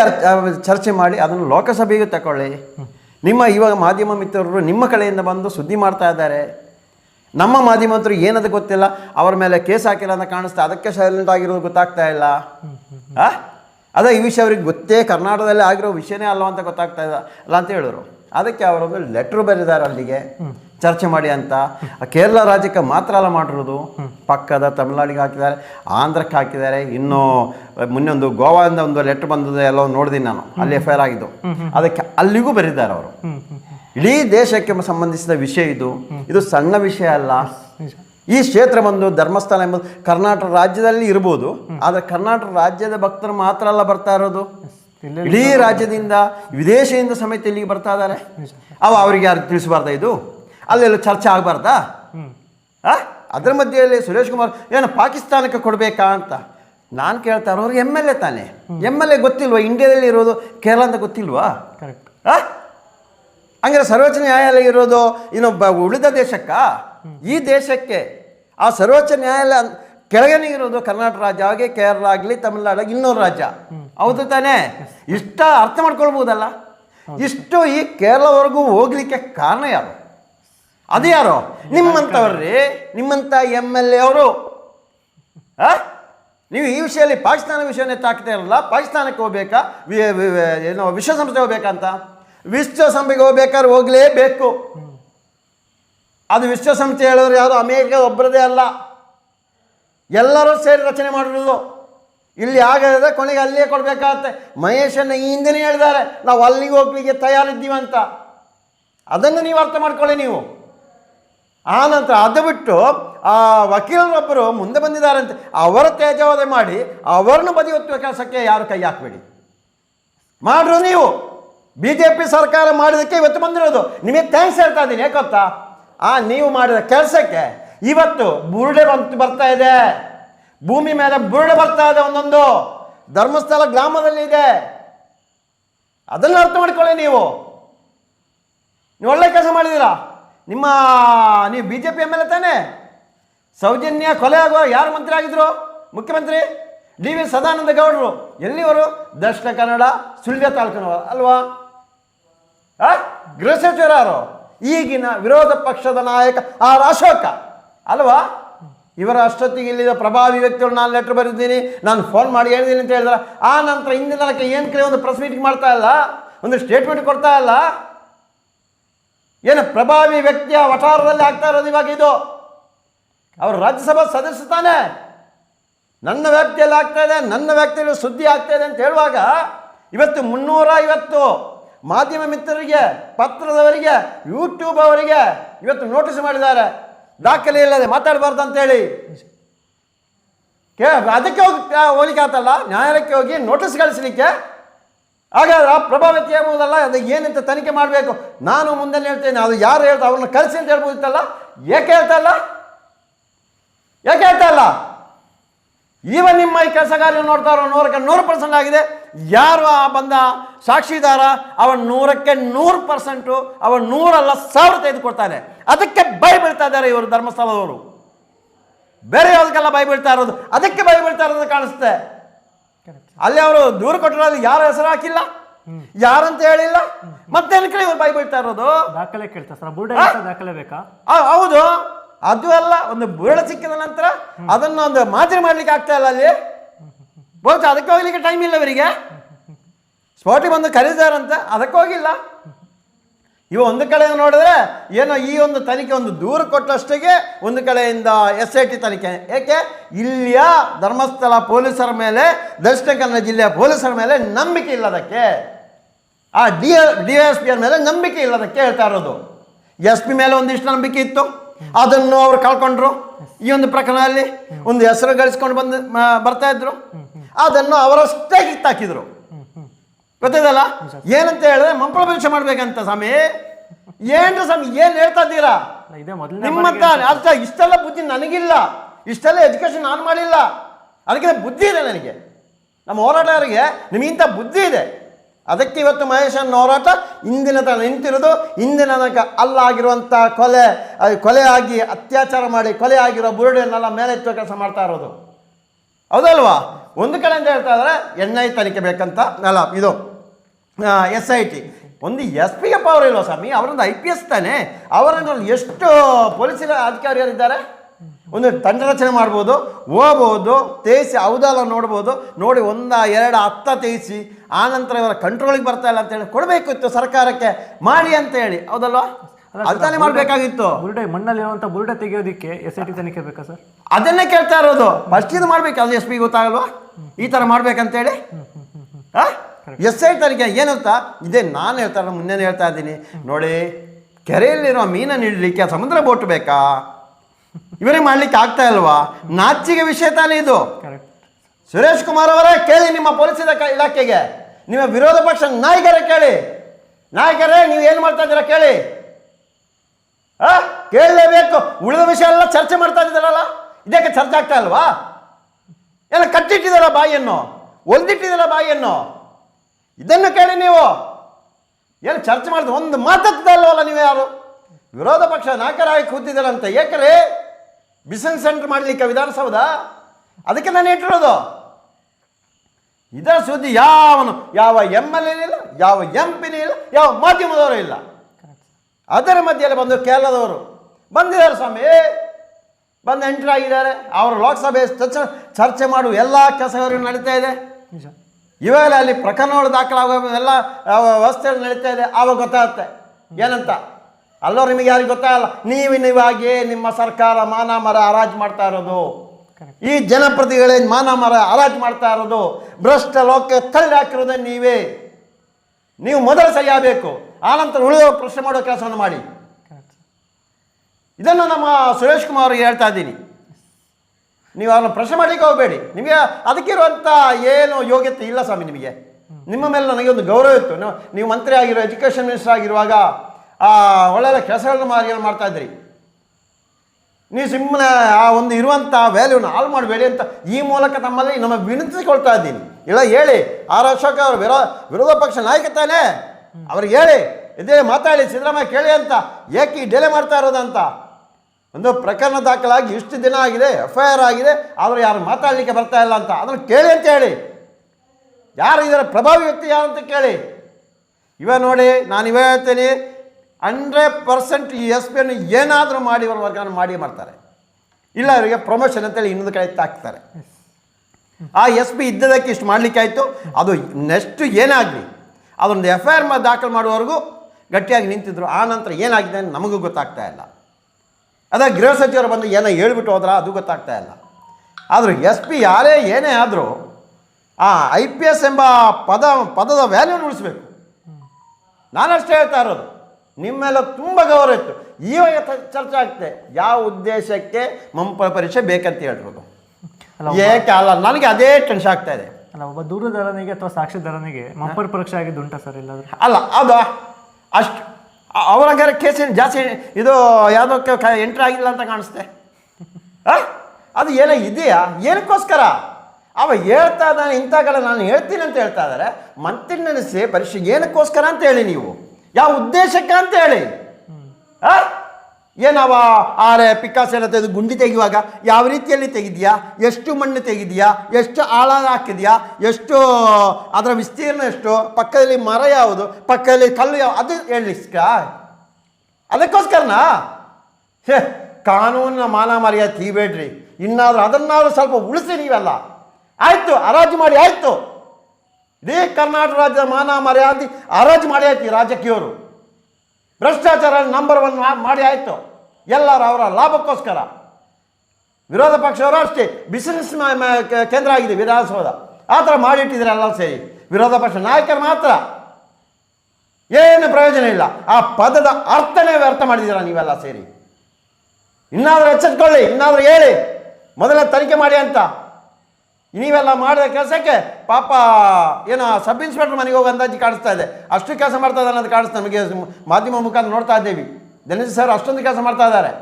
ಚರ್ಚೆ ಮಾಡಿ ಅದನ್ನು ಲೋಕಸಭೆಗೆ ತಗೊಳ್ಳಿ ನಿಮ್ಮ ಇವಾಗ ಮಾಧ್ಯಮ ಮಿತ್ರರು ನಿಮ್ಮ ಕಡೆಯಿಂದ ಬಂದು ಸುದ್ದಿ ಮಾಡ್ತಾ ಇದ್ದಾರೆ. ನಮ್ಮ ಮಾಧ್ಯಮ ಮಿತ್ರರು ಏನದು ಗೊತ್ತಿಲ್ಲ? ಅವರ ಮೇಲೆ ಕೇಸ್ ಹಾಕಿಲ್ಲ ಅಂತ ಕಾಣಿಸ್ತಾ ಅದಕ್ಕೆ ಸೈಲೆಂಟ್ ಆಗಿರೋದು ಗೊತ್ತಾಗ್ತಾ ಇಲ್ಲ. ಆ? ಅದ ಈ ವಿಷಯ ಅವ್ರಿಗೆ ಗೊತ್ತೇ ಕರ್ನಾಟಕದಲ್ಲಿ ಆಗಿರೋ ವಿಷಯನೇ ಅಲ್ಲ ಅಂತ ಗೊತ್ತಾಗ್ತಾ ಇಲ್ಲ. ಅಲ್ಲ ಅಂತ ಹೇಳಿದ್ರು. ಅದಕ್ಕೆ ಅವರೊಂದು ಲೆಟ್ರ್ ಬರೆದಾರೆ ಅಲ್ಲಿಗೆ. ಚರ್ಚೆ ಮಾಡಿ ಅಂತ. ಕೇರಳ ರಾಜ್ಯಕ್ಕೆ ಮಾತ್ರ ಅಲ್ಲ ಮಾಡಿರೋದು. ಪಕ್ಕದ ತಮಿಳ್ನಾಡಿಗೆ ಹಾಕಿದ್ದಾರೆ ಆಂಧ್ರಕ್ಕೆ ಹಾಕಿದ್ದಾರೆ. ಇನ್ನು ಮುಂದೆ ಒಂದು ಗೋವಾದಿಂದ ಒಂದು ಲೆಟ್ರ್ ಬಂದದ್ದು ಎಲ್ಲ ನೋಡಿದೀನಿ ನಾನು. ಅಲ್ಲಿ ಎಫ್ ಐ ಆರ್ ಆಗಿದ್ದು. ಅದಕ್ಕೆ ಅಲ್ಲಿಗೂ ಬರೆದಿದ್ದಾರೆ ಅವರು. ಇಡೀ ದೇಶಕ್ಕೆ ಸಂಬಂಧಿಸಿದ ವಿಷಯ ಇದು. ಇದು ಸಣ್ಣ ವಿಷಯ ಅಲ್ಲ. ಈ ಕ್ಷೇತ್ರ ಬಂದು ಧರ್ಮಸ್ಥಳ ಎಂಬುದು ಕರ್ನಾಟಕ ರಾಜ್ಯದಲ್ಲಿ ಇರ್ಬೋದು. ಆದರೆ ಕರ್ನಾಟಕ ರಾಜ್ಯದ ಭಕ್ತರು ಮಾತ್ರ ಅಲ್ಲ ಬರ್ತಾ ಇರೋದು. ಇಡೀ ರಾಜ್ಯದಿಂದ ವಿದೇಶದಿಂದ ಸಮೇತ ಇಲ್ಲಿಗೆ ಬರ್ತಾ ಇದ್ದಾರೆ. ಅವ ಅವರಿಗೆ ಯಾರು ತಿಳಿಸಬಾರ್ದ ಇದು? ಅಲ್ಲೆಲ್ಲ ಚರ್ಚೆ ಆಗಬಾರ್ದಾ? ಅದ್ರ ಆ? ಅದರ ಮಧ್ಯೆಯಲ್ಲಿ ಸುರೇಶ್ ಕುಮಾರ್ ಏನು ಪಾಕಿಸ್ತಾನಕ್ಕೆ ಕೊಡಬೇಕಾ? ಅಂತ. ನಾನು ಕೇಳ್ತಾ ಇರೋರು ಎಂ ಎಲ್ ಎ ತಾನೆ. ಎಂ ಎಲ್ ಎ ಗೊತ್ತಿಲ್ವಾ? ಇಂಡಿಯಾದಲ್ಲಿ ಇರೋದು ಕೇರಳ ಅಂತ ಗೊತ್ತಿಲ್ವಾ? ಕರೆಕ್ಟ್. ಆ? ಹಂಗಾರೆ ಸರ್ವೋಚ್ಚ ನ್ಯಾಯಾಲಯ ಇರೋದು ಇನ್ನೊಬ್ಬ ಉಳಿದ ದೇಶಕ್ಕ? ಈ ದೇಶಕ್ಕೆ ಆ ಸರ್ವೋಚ್ಚ ನ್ಯಾಯಾಲಯ ಕೆಳಗೇನೆ ಇರೋದು ಕರ್ನಾಟಕ ರಾಜ್ಯ ಹಾಗೆ ಕೇರಳ ಆಗಲಿ ತಮಿಳ್ನಾಡು ಆಗಲಿ ಇನ್ನೊಂದು ರಾಜ್ಯ. ಹೌದು ತಾನೇ? ಇಷ್ಟ ಅರ್ಥ ಮಾಡ್ಕೊಳ್ಬೋದಲ್ಲ? ಇಷ್ಟು ಈ ಕೇರಳವರೆಗೂ ಹೋಗ್ಲಿಕ್ಕೆ ಕಾರಣ ಯಾರು? ಅದು ಯಾರು? ನಿಮ್ಮಂಥವ್ರಿ ನಿಮ್ಮಂಥ ಎಂ ಎಲ್ ಎ ಅವರು? ನೀವು ಈ ವಿಷಯದಲ್ಲಿ ಪಾಕಿಸ್ತಾನ ವಿಷಯನೇ ತಾಕ್ತಾ ಇರಲ್ಲ. ಪಾಕಿಸ್ತಾನಕ್ಕೆ ಹೋಗ್ಬೇಕಾ? ಏನೋ ವಿಶ್ವಸಂಸ್ಥೆ ಹೋಗ್ಬೇಕಂತ ವಿಶ್ವಸಂಸ್ಥೆಗೆ ಹೋಗ್ಬೇಕಾದ್ರೆ ಹೋಗಲೇಬೇಕು. ಅದು ವಿಶ್ವಸಂಸ್ಥೆ ಹೇಳೋರು ಯಾರು? ಅಮೇರಿಕ ಒಬ್ಬರದೇ ಅಲ್ಲ. ಎಲ್ಲರೂ ಸೇರಿ ರಚನೆ ಮಾಡಿರೋದು. ಇಲ್ಲಿ ಆಗದ ಕೊನೆಗೆ ಅಲ್ಲಿಯೇ ಕೊಡಬೇಕಾಗತ್ತೆ. ಮಹೇಶನ್ನ ಈ ಹಿಂದೆನೇ ಹೇಳಿದ್ದಾರೆ, ನಾವು ಅಲ್ಲಿಗೆ ಹೋಗ್ಲಿಕ್ಕೆ ತಯಾರಿದ್ದೀವಿ ಅಂತ. ಅದನ್ನು ನೀವು ಅರ್ಥ ಮಾಡ್ಕೊಳ್ಳಿ ನೀವು. ಆ ನಂತರ ಅದು ಬಿಟ್ಟು ಆ ವಕೀಲರೊಬ್ಬರು ಮುಂದೆ ಬಂದಿದ್ದಾರಂತೆ. ಅವರ ತೇಜವಾದ ಮಾಡಿ ಅವರನ್ನು ಬದಿ ಒತ್ತುವ ಕೆಲಸಕ್ಕೆ ಯಾರು ಕೈ ಹಾಕಬೇಡಿ. ಮಾಡ್ರು ನೀವು. ಬಿ ಜೆ ಪಿ ಸರ್ಕಾರ ಮಾಡಿದಕ್ಕೆ ಇವತ್ತು ಬಂದಿರೋದು. ನಿಮಗೆ ಥ್ಯಾಂಕ್ಸ್ ಹೇಳ್ತಾ ಇದ್ದೀನಿ, ಯಾಕೆ ಗೊತ್ತಾ? ಆ ನೀವು ಮಾಡಿದ ಕೆಲಸಕ್ಕೆ ಇವತ್ತು ಬುರುಡೆ ಬಂತು ಬರ್ತಾ ಇದೆ. ಭೂಮಿ ಮೇಲೆ ಬುರುಡೆ ಬರ್ತಾ ಇದೆ ಒಂದೊಂದು. ಧರ್ಮಸ್ಥಳ ಗ್ರಾಮದಲ್ಲಿ ಇದೆ. ಅದನ್ನು ಅರ್ಥ ಮಾಡ್ಕೊಳ್ಳಿ ನೀವು. ನೀವು ಒಳ್ಳೆ ಕೆಲಸ ಮಾಡಿದ್ದೀರಾ? ನಿಮ್ಮ ನೀವು B J P M L A ತಾನೇ? ಸೌಜನ್ಯ ಕೊಲೆ ಆಗುವ ಯಾರು ಮಂತ್ರಿ ಆಗಿದ್ರು? ಮುಖ್ಯಮಂತ್ರಿ ಡಿ ವಿ ಸದಾನಂದ ಗೌಡರು. ಎಲ್ಲಿವರು? ದಕ್ಷಿಣ ಕನ್ನಡ, ಸುಳ್ಯ ತಾಲೂಕಿನವರು, ಅಲ್ವಾ? ಗೃಹ ಸಚಿವರು ಯಾರು ಈಗಿನ ವಿರೋಧ ಪಕ್ಷದ ನಾಯಕ ಆರ್ ಅಶೋಕ. ಅಲ್ವಾ? ಇವರ ಅಷ್ಟೊತ್ತಿಗೆ ಇಲ್ಲಿದ್ದ ಪ್ರಭಾವಿ ವ್ಯಕ್ತಿಗಳು ನಾನು ಲೆಟ್ರ್ ಬರೆದಿದ್ದೀನಿ. ನಾನು ಫೋನ್ ಮಾಡಿ ಹೇಳಿದ್ದೀನಿ ಅಂತ ಹೇಳಿದ್ರೆ, ಆ ನಂತರ ತನಕ ಏನು ಕಡೆ ಒಂದು ಪ್ರೆಸ್ ಮೀಟಿಂಗ್ ಮಾಡ್ತಾ ಇಲ್ಲ? ಒಂದು ಸ್ಟೇಟ್ಮೆಂಟ್ ಕೊಡ್ತಾ ಇಲ್ಲ? ಏನು ಪ್ರಭಾವಿ ವ್ಯಕ್ತಿಯ ವಠಾರದಲ್ಲಿ ಆಗ್ತಾ ಇರೋದು ಇವಾಗ ಇದು? ಅವರು ರಾಜ್ಯಸಭಾ ಸದಸ್ಯ ತಾನೇ. ನನ್ನ ವ್ಯಾಪ್ತಿಯಲ್ಲಿ ಆಗ್ತಾ ಇದೆ, ನನ್ನ ವ್ಯಾಪ್ತಿಯಲ್ಲಿ ಸುದ್ದಿ ಆಗ್ತಾ ಇದೆ ಅಂತ ಹೇಳುವಾಗ ಇವತ್ತು ಮುನ್ನೂರ ಐವತ್ತು ಮಾಧ್ಯಮ ಮಿತ್ರರಿಗೆ, ಪತ್ರದವರಿಗೆ ಯೂಟ್ಯೂಬ್ ಅವರಿಗೆ ಇವತ್ತು ನೋಟಿಸ್ ಮಾಡಿದ್ದಾರೆ. ದಾಖಲೆ ಇಲ್ಲದೆ ಮಾತಾಡಬಾರ್ದು ಅಂತೇಳಿ ಕೇ, ಅದಕ್ಕೆ ಹೋಗಿ ಹೋಗ್ಲಿಕ್ಕೆ ಆತಲ್ಲ? ನ್ಯಾಯಾಲಯಕ್ಕೆ ಹೋಗಿ ನೋಟಿಸ್ ಕಳಿಸ್ಲಿಕ್ಕೆ ಹಾಗಾದ್ರೆ ಆ ಪ್ರಭಾವಿತ ಎಂಬುದಲ್ಲ, ಅದು ಏನಂತ ತನಿಖೆ ಮಾಡಬೇಕು? ನಾನು ಮುಂದೆ ಹೇಳ್ತೇನೆ, ಅದು ಯಾರು ಹೇಳ್ತಾ, ಅವ್ರನ್ನ ಕಲಿಸಿ ಅಂತ ಹೇಳ್ಬೋದಿತ್ತಲ್ಲ? ಏಕೆ ಹೇಳ್ತಾ ಇಲ್ಲ? ಯಾಕೆ ಹೇಳ್ತಾ ಇಲ್ಲ? ಈವ ನಿಮ್ಮ ಈ ನೋಡ್ತಾ ನೋಡ್ತಾರೋ ನೂರಕ್ಕೆ ನೂರು ಪರ್ಸೆಂಟ್ ಆಗಿದೆ. ಯಾರು ಆ ಬಂದ ಸಾಕ್ಷಿದಾರ? ಅವನ್ ನೂರಕ್ಕೆ ನೂರು ಪರ್ಸೆಂಟು, ಅವನ್ ನೂರಲ್ಲ ಸಾವಿರ ತೆಗೆದುಕೊಡ್ತಾನೆ. ಅದಕ್ಕೆ ಭಯ ಬೀಳ್ತಾ ಇದ್ದಾರೆ ಇವರು ಧರ್ಮಸ್ಥಳದವರು. ಬೇರೆ ಯಾವುದಕ್ಕೆಲ್ಲ ಭಯ ಬೀಳ್ತಾ ಇರೋದು? ಅದಕ್ಕೆ ಭಯ ಬೀಳ್ತಾ ಇರೋದು ಕಾಣಿಸುತ್ತೆ. ಅಲ್ಲಿ ಅವರು ದೂರ ಕೊಟ್ಟರಲ್ಲಿ ಯಾರ ಹೆಸರು ಹಾಕಿಲ್ಲ? ಯಾರಂತ ಹೇಳಿಲ್ಲ? ಮತ್ತೆ ಕಡೆ ಇವ್ರು ಬಾಯಿ ಬೀಳ್ತಾ ಇರೋದು? ದಾಖಲೆ ಕೇಳ್ತಾರೆ ಸರ್ ಬುರ್ಡೆ ದಾಖಲೆ ಬೇಕಾ? ಹೌದು. ಅದು ಅಲ್ಲ ಒಂದು ಬುರುಳ ಸಿಕ್ಕಿದ ನಂತರ ಅದನ್ನ ಒಂದು ಮಾತ್ರೆ ಮಾಡ್ಲಿಕ್ಕೆ ಆಗ್ತಾ ಇಲ್ಲ ಅಲ್ಲಿ. ಬಹುಶಃ ಅದಕ್ಕೆ ಹೋಗ್ಲಿಕ್ಕೆ ಟೈಮ್ ಇಲ್ಲ ಇವರಿಗೆ. ಸ್ಪೋಟಿ ಬಂದು ಕರೀತಾರಂತೆ ಅದಕ್ಕೆ ಹೋಗಿಲ್ಲ. ಇವ ಒಂದು ಕಡೆ ನೋಡಿದ್ರೆ ಏನೋ ಈ ಒಂದು ತನಿಖೆ ಒಂದು ದೂರು ಕೊಟ್ಟಷ್ಟಿಗೆ ಒಂದು ಕಡೆಯಿಂದ ಎಸ್ ಐ ಟಿ ತನಿಖೆ. ಏಕೆ? ಇಲ್ಲಿಯ ಧರ್ಮಸ್ಥಳ ಪೊಲೀಸರ ಮೇಲೆ ದಕ್ಷಿಣ ಕನ್ನಡ ಜಿಲ್ಲೆಯ ಪೊಲೀಸರ ಮೇಲೆ ನಂಬಿಕೆ ಇಲ್ಲ ಅದಕ್ಕೆ ಆ ಡಿ ಡಿ ಎಸ್ ಪಿ ಮೇಲೆ ನಂಬಿಕೆ ಇಲ್ಲ ಅದಕ್ಕೆ ಹೇಳ್ತಾ ಇರೋದು. ಎಸ್ ಪಿ ಮೇಲೆ ಒಂದಿಷ್ಟು ನಂಬಿಕೆ ಇತ್ತು. ಅದನ್ನು ಅವರು ಕಳ್ಕೊಂಡ್ರು ಈ ಒಂದು ಪ್ರಕರಣದಲ್ಲಿ. ಒಂದು ಹೆಸರು ಗಳಿಸ್ಕೊಂಡು ಬಂದು ಬರ್ತಾ ಇದ್ರು. ಅದನ್ನು ಅವರಷ್ಟೇ ಕಿತ್ತಾಕಿದ್ರು. ಗೊತ್ತಿದಲ್ಲ ಏನಂತ ಹೇಳಿದ್ರೆ ಮಂಪಳ ಪರೀಕ್ಷೆ ಮಾಡ್ಬೇಕಂತ ಸ್ವಾಮಿ. ಏನ್ರಿ ಸ್ವಾಮಿ ಏನ್ ಹೇಳ್ತಾ ಇದ್ದೀರಾ? ಇದೇ ನಿಮ್ಮಂತ ಅರ್ಥ ಇಷ್ಟೆಲ್ಲ ಬುದ್ಧಿ ನನಗಿಲ್ಲ. ಇಷ್ಟೆಲ್ಲ ಎಜುಕೇಶನ್ ನಾನು ಮಾಡಿಲ್ಲ. ಅದಕ್ಕೆ ಬುದ್ಧಿ ಇದೆ ನನಗೆ. ನಮ್ಮ ಹೋರಾಟಗಾರರಿಗೆ ನಿಮಗಿಂತ ಬುದ್ಧಿ ಇದೆ. ಅದಕ್ಕೆ ಇವತ್ತು ಮಹೇಶನ ಹೋರಾಟ ಇಂದಿನ ತನಕ ನಿಂತಿರೋದು ಇಂದಿನ ತನಕ ಅಲ್ಲಾಗಿರುವಂಥ ಕೊಲೆ. ಕೊಲೆ ಆಗಿ ಅತ್ಯಾಚಾರ ಮಾಡಿ ಕೊಲೆ ಆಗಿರೋ ಬುರುಡೆಯನ್ನೆಲ್ಲ ಮೇಲೆತ್ತುವ ಕೆಲಸ ಮಾಡ್ತಾ ಇರೋದು. ಹೌದಲ್ವಾ? ಒಂದು ಕಡೆ ಅಂತ ಹೇಳ್ತಾ ಇದ್ದಾರೆ ಎನ್ ಐ ತನಿಖೆ ಬೇಕಂತ ಅಲ್ಲ ಇದು. S I T. ಒಂದು ಎಸ್ ಪಿ ಎಫ್ ಇಲ್ವಾ ಸ್ವಾಮಿ? ಅವರೊಂದು ಐ ಪಿ ಎಸ್ ತಾನೆ? ಅವರನ್ನು ಎಷ್ಟು ಪೊಲೀಸ್ ಅಧಿಕಾರಿಗಳಿದ್ದಾರೆ? ಒಂದು ತಂಡ ರಚನೆ ಮಾಡ್ಬೋದು, ಹೋಗ್ಬೋದು ತೇಯಿಸಿ ಹೌದಲ್ಲ ನೋಡ್ಬೋದು, ನೋಡಿ ಒಂದ, ಎರಡು, ಹತ್ತ ತೇಯಿಸಿ ಆನಂತರ ಇವರ ಕಂಟ್ರೋಲಿಗೆ ಬರ್ತಾ ಇಲ್ಲ ಅಂತೇಳಿ ಕೊಡಬೇಕಿತ್ತು ಸರ್ಕಾರಕ್ಕೆ. ಮಾಡಿ ಅಂತ ಹೇಳಿ. ಹೌದಲ್ವಾ? ಅದು ತಾನೇ ಮಾಡಬೇಕಾಗಿತ್ತು. ಬುರುಡೆ ಮಣ್ಣಲ್ಲಿರುವಂಥ ಬುರುಡೆ ತೆಗೆಯೋದಕ್ಕೆ ಎಸ್ ಐ ಟಿ ತನಿಖೆ ಬೇಕಾ ಸರ್? ಅದನ್ನೇ ಕೇಳ್ತಾ ಇರೋದು. ಫಸ್ಟ್ ಇದು ಮಾಡ್ಬೇಕು. ಅದು ಎಸ್ ಪಿ ಗೊತ್ತಾಗಲ್ವಾ? ಈ ಥರ ಮಾಡ್ಬೇಕಂತೇಳಿ. ಎಸ್ ಐ ತನಿಖೆ ಏನಂತ ಇದೇ ನಾನು ಹೇಳ್ತಾ ಇರೋ ಮುಂದೆ ಹೇಳ್ತಾ ಇದ್ದೀನಿ. ನೋಡಿ ಕೆರೆಯಲ್ಲಿರೋ ಮೀನನ್ನು ಇಡಲಿಕ್ಕೆ ಸಮುದ್ರ ಬೋಟ್ ಬೇಕಾ? ಇವರೇ ಮಾಡ್ಲಿಕ್ಕೆ ಆಗ್ತಾ ಇಲ್ವಾ? ನಾಚಿಗೆ ವಿಷಯ ತಾನೇ ಇದು. ಸುರೇಶ್ ಕುಮಾರ್ ಅವರೇ ಕೇಳಿ ನಿಮ್ಮ ಪೊಲೀಸ್ ಇಲಾಖೆ- ಇಲಾಖೆಗೆ. ನಿಮ್ಮ ವಿರೋಧ ಪಕ್ಷ ನಾಯಕರೇ ಕೇಳಿ. ನಾಯಕರೇ ನೀವು ಏನು ಮಾಡ್ತಾ ಇದ್ದೀರಾ ಕೇಳಿ. ಆ? ಕೇಳಲೇಬೇಕು. ಉಳಿದ ವಿಷಯ ಎಲ್ಲ ಚರ್ಚೆ ಮಾಡ್ತಾ ಇದ್ದಾರಲ್ಲ? ಇದಕ್ಕೆ ಚರ್ಚೆ ಆಗ್ತಾ ಇಲ್ವಾ? ಎಲ್ಲ ಕಟ್ಟಿಟ್ಟಿದ್ದೀರ ಬಾಯಿಯನ್ನು? ಒಲ್ದಿಟ್ಟಿದ್ದೀರ ಬಾಯಿಯನ್ನು? ಇದನ್ನು ಕೇಳಿ ನೀವು. ಏನು ಚರ್ಚೆ ಮಾಡಿದ್ರೆ ಒಂದು ಮಾತಾಡ್ತಾ ಅಲ್ವಲ್ಲ ನೀವು ಯಾರು? ವಿರೋಧ ಪಕ್ಷ ನಾಯಕರಾಗಿ ಕೂತಿದ್ದಾರಂತ. ಏಕರೇ? ಬಿಸಿನೆಸ್ ಸೆಂಟರ್ ಮಾಡಲಿಕ್ಕೆ ವಿಧಾನಸೌಧ? ಅದಕ್ಕೆ ನಾನು ಇಟ್ಟಿರೋದು. ಇದರ ಸುದ್ದಿ ಯಾವನು? ಯಾವ ಎಂ ಎಲ್ ಎ ಇಲ್ಲ, ಯಾವ ಎಂ ಪಿನೇ ಇಲ್ಲ, ಯಾವ ಮಾಧ್ಯಮದವರು ಇಲ್ಲ. ಅದರ ಮಧ್ಯೆಯಲ್ಲಿ ಬಂದು ಕೇರಳದವರು ಬಂದಿದ್ದಾರೆ ಸ್ವಾಮಿ. ಬಂದು ಎಂಟ್ರಿ ಆಗಿದ್ದಾರೆ. ಅವರು ಲೋಕಸಭೆ ಚರ್ಚೆ ಚರ್ಚೆ ಮಾಡುವ ಎಲ್ಲ ಕೆಲಸಗಳು ನಡೀತಾ ಇದೆ. ಇವಾಗ ಅಲ್ಲಿ ಪ್ರಕರಣಗಳು ದಾಖಲಾಗುವ ಎಲ್ಲ ವ್ಯವಸ್ಥೆಗಳು ನಡೀತಾ ಇದೆ. ಆವಾಗ ಗೊತ್ತಾಗುತ್ತೆ. ಏನಂತ? ಅಲ್ಲೋ ನಿಮಗೆ ಯಾರಿಗೆ ಗೊತ್ತಾಗಲ್ಲ. ನೀವು ನೀವಾಗಿ ನಿಮ್ಮ ಸರ್ಕಾರ ಮಾನ ಮರ ಹರಾಜು ಮಾಡ್ತಾ ಇರೋದು. ಈ ಜನಪ್ರತಿಗಳೇ ಮಾನ ಮರ ಹರಾಜು ಮಾಡ್ತಾ ಇರೋದು. ಭ್ರಷ್ಟ ಲೋಕ ತಳ್ಳಿ ಹಾಕಿರೋದೇ ನೀವೇ. ನೀವು ಮೊದಲು ಸರಿಯಾಗಬೇಕು. ಆನಂತರ ಉಳಿದೋ ಪ್ರಶ್ನೆ ಮಾಡೋ ಕೆಲಸವನ್ನು ಮಾಡಿ. ಇದನ್ನು ನಮ್ಮ ಸುರೇಶ್ ಕುಮಾರ್ ಅವರಿಗೆ ಹೇಳ್ತಾ ಇದ್ದೀನಿ. ನೀವು ಅವ್ರನ್ನ ಪ್ರಶ್ನೆ ಮಾಡಲಿಕ್ಕೆ ಹೋಗಬೇಡಿ. ನಿಮಗೆ ಅದಕ್ಕಿರುವಂಥ ಏನು ಯೋಗ್ಯತೆ ಇಲ್ಲ ಸ್ವಾಮಿ ನಿಮಗೆ. ನಿಮ್ಮ ಮೇಲೆ ನನಗೆ ಒಂದು ಗೌರವ ಇತ್ತು. ನೀವು ಮಂತ್ರಿ ಆಗಿರೋ ಎಜುಕೇಷನ್ ಮಿನಿಸ್ಟರ್ ಆಗಿರುವಾಗ ಆ ಒಳ್ಳೊಳ್ಳೆ ಕೆಲಸಗಳನ್ನು ಮಾಡಿ ಮಾಡ್ತಾ ಇದ್ರಿ. ನೀವು ಸುಮ್ಮನೆ ಆ ಒಂದು ಇರುವಂಥ ವ್ಯಾಲ್ಯೂನ ಹಾಳು ಮಾಡಬೇಡಿ ಅಂತ ಈ ಮೂಲಕ ತಮ್ಮಲ್ಲಿ ನಮ್ಮ ವಿನಂತಿಸಿಕೊಳ್ತಾ ಇದ್ದೀನಿ. ಇಲ್ಲ, ಹೇಳಿ. ಆರ್ ಅಶೋಕ ಅವರು ವಿರೋ ವಿರೋಧ ಪಕ್ಷ ನಾಯಕ ತಾನೇ? ಅವ್ರಿಗೆ ಹೇಳಿ. ಇದೇ ಮಾತಾಡಿ, ಸಿದ್ದರಾಮಯ್ಯ ಕೇಳಿ ಅಂತ. ಏಕೆ ಡಿಲೇ ಮಾಡ್ತಾ ಇರೋದಂತ ಒಂದು ಪ್ರಕರಣ ದಾಖಲಾಗಿ ಇಷ್ಟು ದಿನ ಆಗಿದೆ ಎಫ್ ಐ ಆರ್ ಆಗಿದೆ, ಆದರೆ ಯಾರು ಮಾತಾಡಲಿಕ್ಕೆ ಬರ್ತಾ ಇಲ್ಲ ಅಂತ. ಅದನ್ನು ಕೇಳಿ ಅಂತ ಹೇಳಿ. ಯಾರು ಇದರ ಪ್ರಭಾವಿ ವ್ಯಕ್ತಿ ಯಾರು ಅಂತ ಕೇಳಿ. ಇವ ನೋಡಿ, ನಾನು ಇವ ಹೇಳ್ತೀನಿ. ಹಂಡ್ರೆಡ್ ಪರ್ಸೆಂಟ್ ಈ ಎಸ್ ಪಿಯನ್ನು ಏನಾದರೂ ಮಾಡಿ ಅವ್ರ ಮಾಡಿ ಮಾಡ್ತಾರೆ. ಇಲ್ಲ, ಅವರಿಗೆ ಪ್ರಮೋಷನ್ ಅಂತೇಳಿ ಇನ್ನೊಂದು ಕಡೆ ತಾಕ್ತಾರೆ. ಆ ಎಸ್ ಪಿ ಇದ್ದದಕ್ಕೆ ಇಷ್ಟು ಮಾಡಲಿಕ್ಕಾಯಿತು ಅದು ನೆಕ್ಸ್ಟ್ ಏನಾಗಲಿ, ಅದೊಂದು ಎಫ್ ಐ ಆರ್ ದಾಖಲು ಮಾಡುವವರೆಗೂ ಗಟ್ಟಿಯಾಗಿ ನಿಂತಿದ್ರು. ಆ ನಂತರ ಏನಾಗಿದೆ ನಮಗೂ ಗೊತ್ತಾಗ್ತಾ ಇಲ್ಲ. ಅದೇ ಗೃಹ ಸಚಿವರು ಬಂದು ಏನೋ ಹೇಳ್ಬಿಟ್ಟು ಹೋದ್ರ ಅದು ಗೊತ್ತಾಗ್ತಾ ಇಲ್ಲ. ಆದರೂ ಎಸ್ ಪಿ ಯಾರೇ ಏನೇ ಆದರೂ ಆ ಐ ಪಿ ಎಸ್ ಎಂಬ ಪದ, ಪದದ ವ್ಯಾಲ್ಯೂನ ಉಳಿಸ್ಬೇಕು. ನಾನಷ್ಟೇ ಹೇಳ್ತಾ ಇರೋದು. ನಿಮ್ಮೆಲ್ಲ ತುಂಬ ಗೌರವ ಇತ್ತು. ಇವಾಗ ಚರ್ಚೆ ಆಗ್ತದೆ. ಯಾವ ಉದ್ದೇಶಕ್ಕೆ ಮಂಪ ಪರೀಕ್ಷೆ ಬೇಕಂತ ಹೇಳಿರೋದು ಅಲ್ಲ ಏಕೆ ಅಲ್ಲ ನನಗೆ ಅದೇ ಟೆನ್ಷನ್ ಆಗ್ತಾ ಇದೆ. ಅಲ್ಲ ಒಬ್ಬ ದೂರದಾರನಿಗೆ ಅಥವಾ ಸಾಕ್ಷಿದಾರನಿಗೆ ಮಂಪರ್ ಪರೀಕ್ಷೆ ಆಗಿದ್ದು ಉಂಟಾ ಸರ್ ಇಲ್ಲಾದ್ರೆ? ಅಲ್ಲ ಅದ ಅಷ್ಟು ಅವರ ಕೇಸಿನ ಜಾಸ್ತಿ ಇದು ಯಾವುದಕ್ಕೆ ಎಂಟ್ರಿ ಆಗಿಲ್ಲ ಅಂತ ಕಾಣಿಸ್ತೆ? ಅದು ಏನೋ ಇದೆಯಾ? ಏನಕ್ಕೋಸ್ಕರ? ಅವ ಹೇಳ್ತಾ ಇದ್ದಾನೆ ಇಂಥ ಕಡೆ ನಾನು ಹೇಳ್ತೀನಿ ಅಂತ ಹೇಳ್ತಾ ಇದ್ದಾರೆ ಮಂತ್ರಿ ನೆನೆಸಿ ಪರೀಕ್ಷೆ ಏನಕ್ಕೋಸ್ಕರ ಅಂತ ಹೇಳಿ ನೀವು? ಯಾವ ಉದ್ದೇಶಕ್ಕೆ ಅಂತ ಹೇಳಿ? ಏನವ ಆರೆ ಪಿಕಾಸ್ ಎಲ್ಲ ತೆಗೆದು ಗುಂಡಿ ತೆಗೆಯುವಾಗ ಯಾವ ರೀತಿಯಲ್ಲಿ ತೆಗಿದ್ಯಾ? ಎಷ್ಟು ಮಣ್ಣು ತೆಗಿದ್ಯಾ? ಎಷ್ಟು ಆಳ ಹಾಕಿದ್ಯಾ? ಎಷ್ಟು, ಅದರ ವಿಸ್ತೀರ್ಣ ಎಷ್ಟು? ಪಕ್ಕದಲ್ಲಿ ಮರ ಯಾವುದು? ಪಕ್ಕದಲ್ಲಿ ಕಲ್ಲು ಯಾವ ಅದು ಹೇಳಲಿಕ್ಕ ಅದಕ್ಕೋಸ್ಕರನಾ? ಹೇ, ಕಾನೂನಿನ ಮಾನ ಮರ್ಯಾದೆ ತೀಬೇಡ್ರಿ. ಇನ್ನಾದರೂ ಅದನ್ನಾದ್ರೂ ಸ್ವಲ್ಪ ಉಳಿಸಿ ನೀವೆಲ್ಲ. ಆಯಿತು, ಹರಾಜು ಮಾಡಿ, ಆಯಿತು. ಇಡೀ ಕರ್ನಾಟಕ ರಾಜ್ಯದ ಮಾನ ಮರ್ಯಾದೆ ಹರಾಜು ಮಾಡಿ ಆಯ್ತು ರಾಜಕೀಯರು ಭ್ರಷ್ಟಾಚಾರ ನಂಬರ್ ಒನ್ ಮಾಡಿ ಆಯಿತು ಎಲ್ಲರೂ ಅವರ ಲಾಭಕ್ಕೋಸ್ಕರ. ವಿರೋಧ ಪಕ್ಷವರು ಅಷ್ಟೇ. ಬಿಸಿನೆಸ್ ಕೇಂದ್ರ ಆಗಿದೆ ವಿಧಾನಸೌಧ. ಆ ಥರ ಮಾಡಿಟ್ಟಿದ್ರೆ ಎಲ್ಲ ಸೇರಿ. ವಿರೋಧ ಪಕ್ಷ ನಾಯಕರು ಮಾತ್ರ. ಏನು ಪ್ರಯೋಜನ ಇಲ್ಲ. ಆ ಪದದ ಅರ್ಥನೇ ವ್ಯರ್ಥ ಮಾಡಿದ್ದೀರಾ ನೀವೆಲ್ಲ ಸೇರಿ. ಇನ್ನಾದರೂ ಎಚ್ಚೆತ್ಕೊಳ್ಳಿ, ಇನ್ನಾದರೂ ಹೇಳಿ. ಮೊದಲ ತನಿಖೆ ಮಾಡಿ ಅಂತ. ನೀವೆಲ್ಲ ಮಾಡಿದ ಕೆಲಸಕ್ಕೆ ಪಾಪ ಏನೋ ಸಬ್ ಇನ್ಸ್ಪೆಕ್ಟರ್ ಮನೆಗೆ ಹೋಗಿ ಅಂದಾಜು ಕಾಣಿಸ್ತಾ ಇದೆ. ಅಷ್ಟು ಕೆಲಸ ಮಾಡ್ತಾ ಇದ್ದಾರೆ ಅಂತ ಕಾಣಿಸ್ತಾ ನಮಗೆ ಮಾಧ್ಯಮ ಮುಖಾಂತರ ನೋಡ್ತಾ ಇದ್ದೇವೆ. ದಿನೇಶ್ ಸರ್ ಅಷ್ಟೊಂದು ಕೆಲಸ ಮಾಡ್ತಾ ಇದ್ದಾರೆ.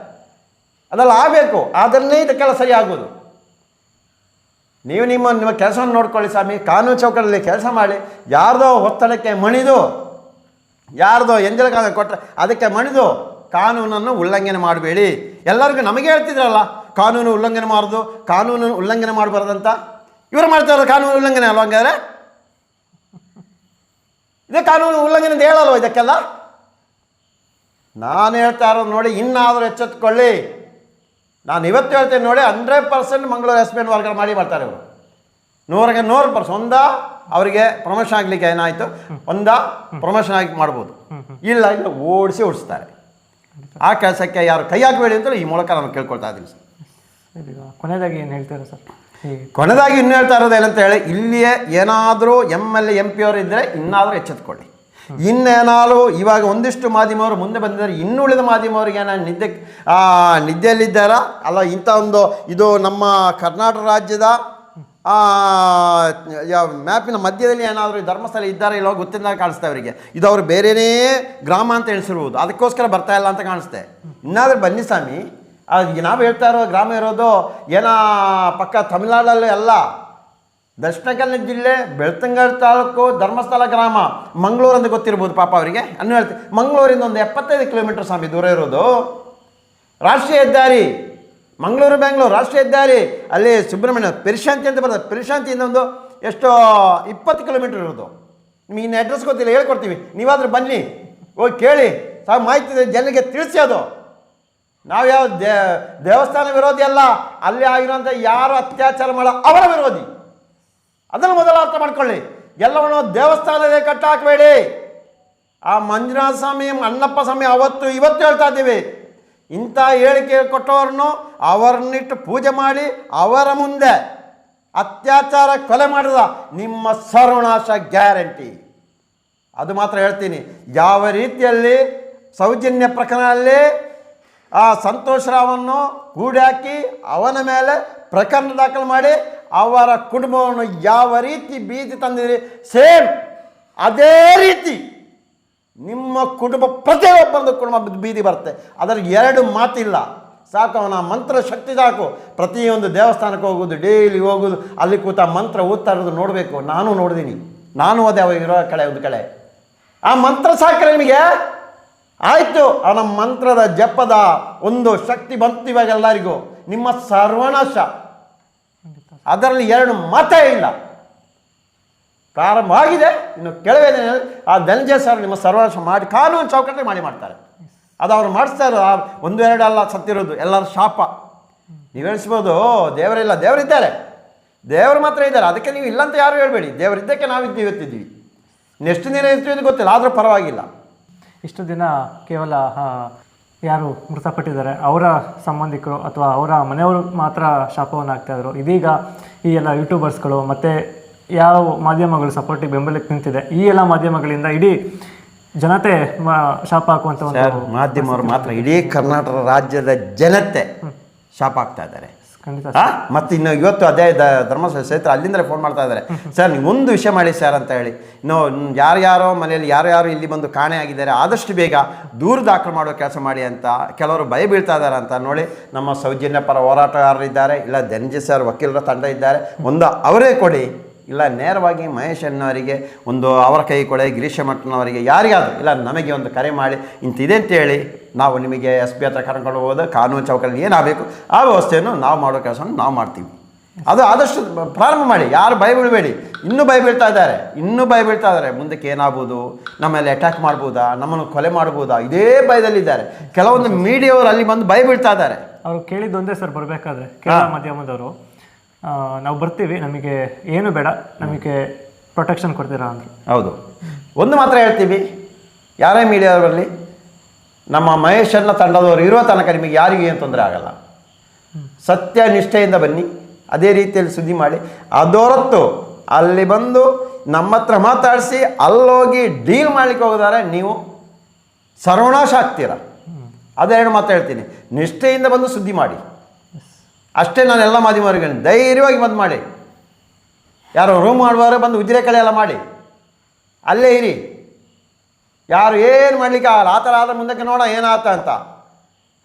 ಅದೆಲ್ಲ ಆಗಬೇಕು. ಅದನ್ನೇ ಇದಕ್ಕೆಲ್ಲ ಸರಿ ಆಗೋದು ನೀವು ನಿಮ್ಮ ನಿಮ್ಮ ಕೆಲಸವನ್ನು ನೋಡ್ಕೊಳ್ಳಿ ಸ್ವಾಮಿ. ಕಾನೂನು ಚೌಕಡಲ್ಲಿ ಕೆಲಸ ಮಾಡಿ. ಯಾರ್ದೋ ಒತ್ತಡಕ್ಕೆ ಮಣಿದು, ಯಾರ್ದೋ ಎಂಜಲ ಕೊಟ್ಟರೆ ಅದಕ್ಕೆ ಮಣಿದು ಕಾನೂನನ್ನು ಉಲ್ಲಂಘನೆ ಮಾಡಬೇಡಿ. ಎಲ್ಲರಿಗೂ ನಮಗೆ ಹೇಳ್ತಿದ್ರಲ್ಲ, ಕಾನೂನು ಉಲ್ಲಂಘನೆ ಮಾಡೋದು ಕಾನೂನು ಉಲ್ಲಂಘನೆ ಮಾಡಬಾರ್ದಂತ. ಇವರು ಮಾಡ್ತಾ ಇರೋದು ಕಾನೂನು ಉಲ್ಲಂಘನೆ ಅಲ್ವಾ ಹಂಗಾದ್ರೆ? ಇದೇ ಕಾನೂನು ಉಲ್ಲಂಘನೆ ಅಂತ ಹೇಳಲ್ವ ಇದಕ್ಕೆಲ್ಲ? ನಾನು ಹೇಳ್ತಾ ಇರೋದು ನೋಡಿ, ಇನ್ನಾದರೂ ಎಚ್ಚೆತ್ಕೊಳ್ಳಿ. ನಾನು ಇವತ್ತು ಹೇಳ್ತೇನೆ ನೋಡಿ hundred percent Mangaluru S P N ವರ್ಗ ಮಾಡಿ ಮಾಡ್ತಾರೆ ಇವರು. ನೂರಕ್ಕೆ ನೂರು ಪರ್ಸೆಂಟ್ ಒಂದ ಅವರಿಗೆ ಪ್ರಮೋಷನ್ ಆಗಲಿಕ್ಕೆ ಏನಾಯಿತು? ಒಂದ ಪ್ರಮೋಷನ್ ಆಗಿ ಮಾಡ್ಬೋದು. ಇಲ್ಲ ಇಲ್ಲ, ಓಡಿಸಿ ಓಡಿಸ್ತಾರೆ. ಆ ಕೆಲಸಕ್ಕೆ ಯಾರು ಕೈ ಹಾಕಬೇಡಿ ಅಂತೇಳಿ ಈ ಮೂಲಕ ನಾನು ಕೇಳ್ಕೊಳ್ತಾ ಇದ್ದೀನಿ ಸರ್. ಕೊನೆಯದಾಗಿ ಏನು ಹೇಳ್ತೀರಾ ಸರ್? ಕೊನೆದಾಗಿ ಇನ್ನೂ ಹೇಳ್ತಾ ಇರೋದು ಏನಂತ ಹೇಳಿ, ಇಲ್ಲಿಯೇ ಏನಾದರೂ ಎಂ ಎಲ್ ಎಂ ಪಿ ಅವರು ಇದ್ದರೆ ಇನ್ನಾದರೂ ಎಚ್ಚೆತ್ಕೊಳ್ಳಿ. ಇನ್ನೇನಾದ್ರು ಇವಾಗ ಒಂದಿಷ್ಟು ಮಾಧ್ಯಮವರು ಮುಂದೆ ಬಂದಿದ್ದಾರೆ, ಇನ್ನುಳಿದ ಮಾಧ್ಯಮವರಿಗೆ ಏನೋ ನಿದ್ದೆ ನಿದ್ದೆಯಲ್ಲಿದ್ದಾರಾ? ಅಲ್ಲ, ಇಂಥ ಒಂದು ಇದು ನಮ್ಮ ಕರ್ನಾಟಕ ರಾಜ್ಯದ ಮ್ಯಾಪಿನ ಮಧ್ಯದಲ್ಲಿ ಏನಾದರೂ ಧರ್ಮಸ್ಥಳ ಇದ್ದಾರೆ ಇಲ್ಲೋ ಗೊತ್ತಿಲ್ಲ ಕಾಣಿಸ್ತಾ ಅವರಿಗೆ ಇದು ಅವರು ಬೇರೆಯೇ ಗ್ರಾಮ ಅಂತ ಎಣಿಸಿರ್ಬೋದು. ಅದಕ್ಕೋಸ್ಕರ ಬರ್ತಾ ಇಲ್ಲ ಅಂತ ಕಾಣಿಸ್ತೆ. ಇನ್ನಾದರೂ ಬನ್ನಿ ಸ್ವಾಮಿ. ಈಗ ನಾವು ಹೇಳ್ತಾ ಇರೋ ಗ್ರಾಮ ಇರೋದು, ಏನ ಪಕ್ಕ ತಮಿಳ್ನಾಡಲ್ಲಿ ಅಲ್ಲ. ದಕ್ಷಿಣ ಕನ್ನಡ ಜಿಲ್ಲೆ, ಬೆಳ್ತಂಗಡಿ ತಾಲೂಕು, ಧರ್ಮಸ್ಥಳ ಗ್ರಾಮ, ಮಂಗಳೂರು ಅಂತ ಗೊತ್ತಿರ್ಬೋದು ಪಾಪ ಅವರಿಗೆ. ಅನ್ನು ಹೇಳ್ತೀನಿ, ಮಂಗಳೂರಿಂದ ಒಂದು ಎಪ್ಪತ್ತೈದು ಕಿಲೋಮೀಟರ್ ಸ್ವಾಮಿ ದೂರ ಇರೋದು. ರಾಷ್ಟ್ರೀಯ ಹೆದ್ದಾರಿ, ಮಂಗಳೂರು, ಬೆಂಗಳೂರು, ರಾಷ್ಟ್ರೀಯ ಹೆದ್ದಾರಿ, ಅಲ್ಲಿ ಸುಬ್ರಹ್ಮಣ್ಯ, ಪೆರಿಶಾಂತಿ ಅಂತ ಬರ್ತದೆ. ಪೆರಿಶಾಂತಿಯಿಂದ ಒಂದು ಎಷ್ಟೋ ಇಪ್ಪತ್ತು ಕಿಲೋಮೀಟರ್ ಇರೋದು. ನಿಮಗೆ ಇನ್ನು ಅಡ್ರೆಸ್ ಗೊತ್ತಿಲ್ಲ, ಹೇಳ್ಕೊಡ್ತೀವಿ. ನೀವಾದರೂ ಬನ್ನಿ, ಹೋಗಿ ಕೇಳಿ. ಸಾ ಮಾಹಿತಿ ಜನರಿಗೆ ತಿಳಿಸಿ ಅದು. ನಾವು ಯಾವ ದೇ, ದೇವಸ್ಥಾನ ವಿರೋಧಿ ಅಲ್ಲ, ಅಲ್ಲಿ ಆಗಿರುವಂಥ ಯಾರು ಅತ್ಯಾಚಾರ ಮಾಡೋ ಅವರ ವಿರೋಧಿ. ಅದನ್ನು ಮೊದಲು ಅರ್ಥ ಮಾಡ್ಕೊಳ್ಳಿ. ಎಲ್ಲವನ್ನು ದೇವಸ್ಥಾನದೇ ಕಟ್ಟಾಕಬೇಡಿ. ಆ ಮಂಜುನಾಥ ಸ್ವಾಮಿ, ಅಣ್ಣಪ್ಪ ಸ್ವಾಮಿ ಅವತ್ತು ಇವತ್ತು ಹೇಳ್ತಾ ಇದ್ದೀವಿ. ಇಂಥ ಹೇಳಿಕೆ ಕೊಟ್ಟವರನ್ನು ಅವರನ್ನಿಟ್ಟು ಪೂಜೆ ಮಾಡಿ ಅವರ ಮುಂದೆ ಅತ್ಯಾಚಾರ ಕೊಲೆ ಮಾಡಿದ ನಿಮ್ಮ ಸರ್ವನಾಶ ಗ್ಯಾರಂಟಿ. ಅದು ಮಾತ್ರ ಹೇಳ್ತೀನಿ. ಯಾವ ರೀತಿಯಲ್ಲಿ ಸೌಜನ್ಯ ಪ್ರಕರಣದಲ್ಲಿ ಆ ಸಂತೋಷರಾವನ್ನು ಕೂಡಾಕಿ ಅವನ ಮೇಲೆ ಪ್ರಕರಣ ದಾಖಲು ಮಾಡಿ ಅವರ ಕುಟುಂಬವನ್ನು ಯಾವ ರೀತಿ ಬೀದಿ ತಂದಿರಿ ಸೇಮ್ ಅದೇ ರೀತಿ ನಿಮ್ಮ ಕುಟುಂಬ ಪ್ರತಿಯೊಬ್ಬರದ್ದು ಕುಟುಂಬ ಬೀದಿ ಬರುತ್ತೆ. ಅದರ ಎರಡು ಮಾತಿಲ್ಲ. ಸಾಕು ಅವನ ಮಂತ್ರ ಶಕ್ತಿ ಸಾಕು. ಪ್ರತಿಯೊಂದು ದೇವಸ್ಥಾನಕ್ಕೆ ಹೋಗೋದು ಡೈಲಿ ಹೋಗೋದು ಅಲ್ಲಿ ಕೂತ ಮಂತ್ರ ಓದ್ತಾ ನೋಡಬೇಕು. ನಾನು ನೋಡಿದ್ದೀನಿ ನಾನು ಅದೇ ಇರೋ ಕಡೆ ಒಂದು ಕಡೆ ಆ ಮಂತ್ರ ಸಾಕ್ರೆ ನಿಮಗೆ? ಆಯಿತು ಅವನ ಮಂತ್ರದ ಜಪದ ಒಂದು ಶಕ್ತಿ ಬಂತು ಇವಾಗ ಎಲ್ಲರಿಗೂ. ನಿಮ್ಮ ಸರ್ವನಾಶ. ಅದರಲ್ಲಿ ಎರಡು ಮತ ಇಲ್ಲ. ಪ್ರಾರಂಭ ಆಗಿದೆ, ಇನ್ನು ಕೆಳವೇ ಆ ಧನಂಜಯ ಸರ್ ನಿಮ್ಮ ಸರ್ವನಾಶ ಮಾಡಿ, ಕಾನೂನು ಚೌಕಟ್ಟೆ ಮಾಡಿ ಮಾಡ್ತಾರೆ. ಅದು ಅವ್ರು ಮಾಡಿಸ್ತಾ ಇರೋದು ಒಂದು, ಎರಡು ಅಲ್ಲ ಸತ್ತಿರೋದು, ಎಲ್ಲರ ಶಾಪ. ನೀವು ಎಣಿಸ್ಬೋದು ದೇವರಿಲ್ಲ ದೇವರಿದ್ದಾರೆ ದೇವರು ಮಾತ್ರ ಇದ್ದಾರೆ, ಅದಕ್ಕೆ ನೀವು ಇಲ್ಲ ಅಂತ ಯಾರು ಹೇಳಬೇಡಿ. ದೇವರಿದ್ದಕ್ಕೆ ನಾವಿದ್ದೀವಿ, ಇವತ್ತಿದ್ದೀವಿ. ನೆಕ್ಸ್ಟ್ ದಿನ ಇರ್ತೀವಿ ಅಂತ ಗೊತ್ತಿಲ್ಲ, ಆದರೂ ಪರವಾಗಿಲ್ಲ. ಇಷ್ಟು ದಿನ ಕೇವಲ ಯಾರು ಮೃತಪಟ್ಟಿದ್ದಾರೆ ಅವರ ಸಂಬಂಧಿಕರು ಅಥವಾ ಅವರ ಮನೆಯವರು ಮಾತ್ರ ಶಾಪವನ್ನು ಹಾಕ್ತಾ ಇದ್ರು ಇದೀಗ ಈ ಎಲ್ಲ ಯೂಟ್ಯೂಬರ್ಸ್ಗಳು ಮತ್ತು ಯಾವ ಮಾಧ್ಯಮಗಳು ಸಪೋರ್ಟಿಗೆ ಬೆಂಬಲಕ್ಕೆ ನಿಂತಿದೆ. ಈ ಎಲ್ಲ ಮಾಧ್ಯಮಗಳಿಂದ ಇಡೀ ಜನತೆ ಶಾಪ ಹಾಕುವಂಥ ಮಾಧ್ಯಮವರು ಮಾತ್ರ ಇಡೀ ಕರ್ನಾಟಕ ರಾಜ್ಯದ ಜನತೆ ಶಾಪ ಆಗ್ತಾ ಇದ್ದಾರೆ? ಮತ್ತೆ ಇನ್ನು ಇವತ್ತು ಅದೇ ದ ಧರ್ಮಸ್ಥಳ ಕ್ಷೇತ್ರ ಅಲ್ಲಿಂದಲೇ ಫೋನ್ ಮಾಡ್ತಾ ಇದ್ದಾರೆ. ಸರ್ ನೀವು ಒಂದು ವಿಷಯ ಮಾಡಿ ಸರ್ ಅಂತ ಹೇಳಿ. ಇನ್ನು ಯಾರ್ಯಾರೋ ಮನೆಯಲ್ಲಿ ಯಾರ್ಯಾರು ಇಲ್ಲಿ ಬಂದು ಕಾಣೆ ಆಗಿದ್ದಾರೆ ಆದಷ್ಟು ಬೇಗ ದೂರು ದಾಖಲು ಮಾಡೋ ಕೆಲಸ ಮಾಡಿ ಅಂತ ಕೆಲವರು ಭಯ ಬೀಳ್ತಾ ಇದ್ದಾರೆ ಅಂತ ನೋಡಿ ನಮ್ಮ ಸೌಜನ್ಯ ಪರ ಹೋರಾಟಗಾರರು ಇದ್ದಾರೆ ಇಲ್ಲ ಧನಂಜಯ್ ಸರ್ ವಕೀಲರ ತಂಡ ಇದ್ದಾರೆ. ಒಂದು ಅವರೇ ಕೊಡಿ. ಇಲ್ಲ ನೇರವಾಗಿ ಮಹೇಶ್ ಅಣ್ಣವರಿಗೆ ಒಂದು ಅವರ ಕೈ ಕೊಡೆ ಗಿರೀಶ ಮಠನವರಿಗೆ ಯಾರಿಗಾದರೂ ಇಲ್ಲ ನಮಗೆ ಒಂದು ಕರೆ ಮಾಡಿ ಇಂತಿದೆ ಅಂತೇಳಿ ನಾವು ನಿಮಗೆ ಎಸ್ ಪಿ ಹತ್ರ ಕರ್ಕೊಂಡು ಹೋಗೋದು ಕಾನೂನು ಚೌಕಲ್ಲಿ ಏನಾಗಬೇಕು ಆ ವ್ಯವಸ್ಥೆಯನ್ನು ನಾವು ಮಾಡೋ ಕೆಲಸವನ್ನು ನಾವು ಮಾಡ್ತೀವಿ. ಅದು ಆದಷ್ಟು ಪ್ರಾರಂಭ ಮಾಡಿ ಯಾರು ಭಯ ಬೀಳಬೇಡಿ ಇನ್ನೂ ಭಯ ಬೀಳ್ತಾ ಇದ್ದಾರೆ ಇನ್ನೂ ಭಯ ಬೀಳ್ತಾ ಇದ್ದಾರೆ ಮುಂದಕ್ಕೆ ಏನಾಗ್ಬೋದು ನಮ್ಮಲ್ಲಿ ಅಟ್ಯಾಕ್ ಮಾಡ್ಬೋದಾ ನಮ್ಮನ್ನು ಕೊಲೆ ಮಾಡ್ಬೋದಾ ಇದೇ ಭಯದಲ್ಲಿದ್ದಾರೆ ಕೆಲವೊಂದು ಮೀಡಿಯಾವರು ಅಲ್ಲಿ ಬಂದು ಭಯ ಬೀಳ್ತಾ ಇದ್ದಾರೆ. ಅವರು ಕೇಳಿದ್ದೊಂದೇ ಸರ್ ಬರಬೇಕಾದ್ರೆ ಕೇರಳ ಮಾಧ್ಯಮದವರು. ನಾವು ಬರ್ತೀವಿ ನಮಗೆ ಏನು ಬೇಡ ನಮಗೆ ಪ್ರೊಟೆಕ್ಷನ್ ಕೊಡ್ತೀರಾ ಅಂದರು. ಹೌದು. ಒಂದು ಮಾತ್ರ ಹೇಳ್ತೀವಿ ಯಾರೇ ಮೀಡಿಯಾದವರಲ್ಲಿ ನಮ್ಮ ಮಹೇಶನ್ನ ತಂಡದವರು ಇರೋ ತನಕ ನಿಮಗೆ ಯಾರಿಗೂ ಏನು ತೊಂದರೆ ಆಗಲ್ಲ. ಸತ್ಯ ನಿಷ್ಠೆಯಿಂದ ಬನ್ನಿ ಅದೇ ರೀತಿಯಲ್ಲಿ ಸುದ್ದಿ ಮಾಡಿ. ಅದೊರತ್ತು ಅಲ್ಲಿ ಬಂದು ನಮ್ಮ ಹತ್ರ ಮಾತಾಡಿಸಿ ಅಲ್ಲೋಗಿ ಡೀಲ್ ಮಾಡ್ಲಿಕ್ಕೆ ಹೋಗಿದ್ದಾರೆ ನೀವು ಸರ್ವನಾಶ ಆಗ್ತೀರ. ಅದೆರಡು ಮಾತು ಹೇಳ್ತೀನಿ. ನಿಷ್ಠೆಯಿಂದ ಬಂದು ಸುದ್ದಿ ಮಾಡಿ. ಅಷ್ಟೇ ನಾನು ಎಲ್ಲ ಮಾಧ್ಯಮವರಿಗೆ ಧೈರ್ಯವಾಗಿ ಬಂದು ಮಾಡಿ. ಯಾರು ರೂಮ್ ಮಾಡುವವರು ಬಂದು ಉಜಿರೆ ಕಡೆ ಎಲ್ಲ ಮಾಡಿ. ಅಲ್ಲೇ ಇರಿ. ಯಾರು ಏನು ಮಾಡ್ಲಿಕ್ಕೆ ಆಗಲ್ಲ ಆ ಥರ ಆದರೆ ಮುಂದಕ್ಕೆ ನೋಡ ಏನಾತ ಅಂತ.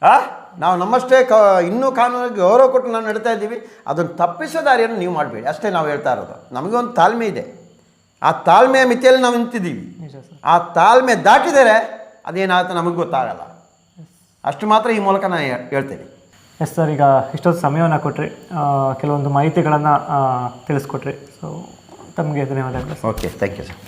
ಹಾಂ ನಾವು ನಮ್ಮಷ್ಟೇ ಕ ಇನ್ನೂ ಕಾನೂನು ಗೌರವ ಕೊಟ್ಟು ನಾವು ನಡೀತಾ ಇದ್ದೀವಿ. ಅದನ್ನು ತಪ್ಪಿಸೋ ದಾರಿಯನ್ನು ನೀವು ಮಾಡಬೇಡಿ. ಅಷ್ಟೇ ನಾವು ಹೇಳ್ತಾ ಇರೋದು. ನಮಗೊಂದು ತಾಳ್ಮೆ ಇದೆ. ಆ ತಾಳ್ಮೆಯ ಮಿತಿಯಲ್ಲಿ ನಾವು ನಿಂತಿದ್ದೀವಿ. ಆ ತಾಳ್ಮೆ ದಾಟಿದರೆ ಅದೇನಾಗುತ್ತೆ ನಮಗೆ ಗೊತ್ತಾಗಲ್ಲ. ಅಷ್ಟು ಮಾತ್ರ ಈ ಮೂಲಕ ನಾನು ಹೇಳ್ತೇನೆ. ಎಸ್ ಸರ್, ಈಗ ಇಷ್ಟೊಂದು ಸಮಯವನ್ನು ಕೊಟ್ಟರೆ ಕೆಲವೊಂದು ಮಾಹಿತಿಗಳನ್ನು ತಿಳಿಸ್ಕೊಟ್ರಿ. ಸೊ ತಮಗೆ ಧನ್ಯವಾದಗಳು. Okay thank you sir